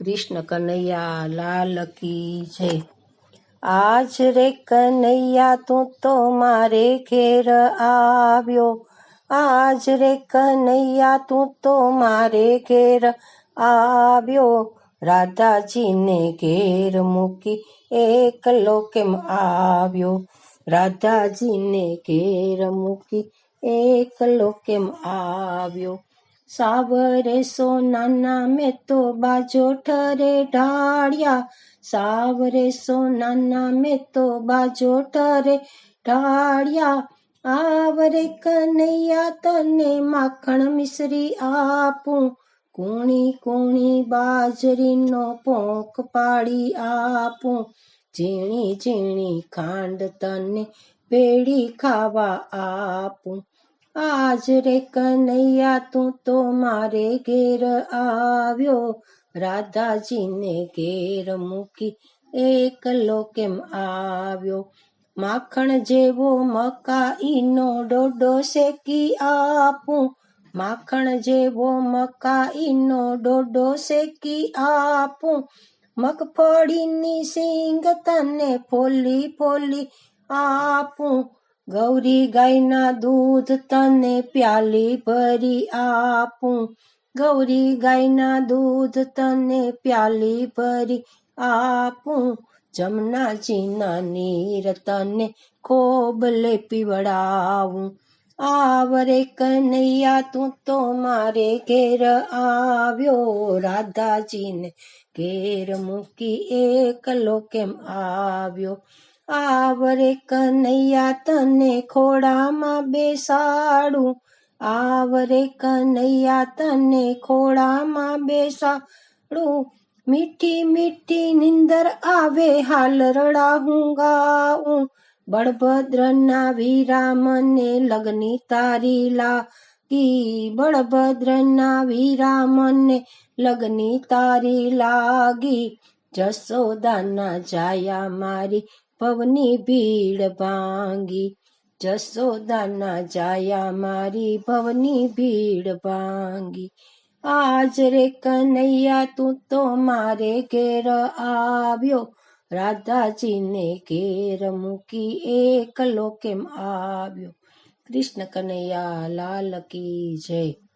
કૃષ્ણ કનૈયા, લાલ કી જય. આજ રે કનૈયા, તું તો મારે ઘેર આવ્યો. આજ રે કનૈયા, તું તો મારે ઘેર આવ્યો. રાધાજીને ઘેર મૂકી એકલો કેમ આવ્યો? રાધાજીને ઘેર મૂકી એકલો કેમ આવ્યો? સાવરે સોનાના મેં તો બાજો ઠરે ઢાળ્યા. સાવરે સોનાના મેં તો બાજો ઠરે ઢાળ્યા. આવરે કનૈયા તને માખણ મિશ્રી આપું. કુણી કુણી બાજરીનો પોંક પાડી આપું. ઝીણી ઝીણી ખાંડ તને પેડી ખાવા આપું. આજ રે કનૈયા, તું તો મારે ઘેર આવ્યો. રાધાજીને ઘેર મૂકી એકલો કેમ આવ્યો? માખણ જેવો મકાઈનો ડોડો શેકી આપું. માખણ જેવો મકાઈનો ડોડો શેકી આપું. મગફળીની સિંગ તને ફોલી ફોલી આપું. ગૌરી ગાયના દૂધ તને પ્યાલી ભરી આપું. ગૌરી ગાયના દૂધ તને પ્યાલી ભરી આપું. જમનાજીના નીર તને ખોબલે પીવડાવું. આવરે કનૈયા, તું તો મારે ઘેર આવ્યો. રાધાજીને ઘેર મૂકી એકલો કેમ આવ્યો? આવરે કનૈયા તને ખોડામાં બેસાડું. આવરે કનૈયા તને ખોડામાં બેસાડું. મીઠી મીઠી નિંદર આવે હાલ રડા હું ગાઉં. બળભદ્રના વીરા મને લગની તારી લાગી. બળભદ્રના વીરા મને લગની તારી લાગી. જસોદાના જાયા મારી ભવની ભીડ ભાંગી જસોદાના જાયા મારી ભવની ભીડ ભાંગી. આજ રે કનૈયા, તું તો મારે ઘેર આવ્યો. રાધાજીને ઘેર મૂકી એકલો કેમ આવ્યો? કૃષ્ણ કનૈયા, લાલ કી જય.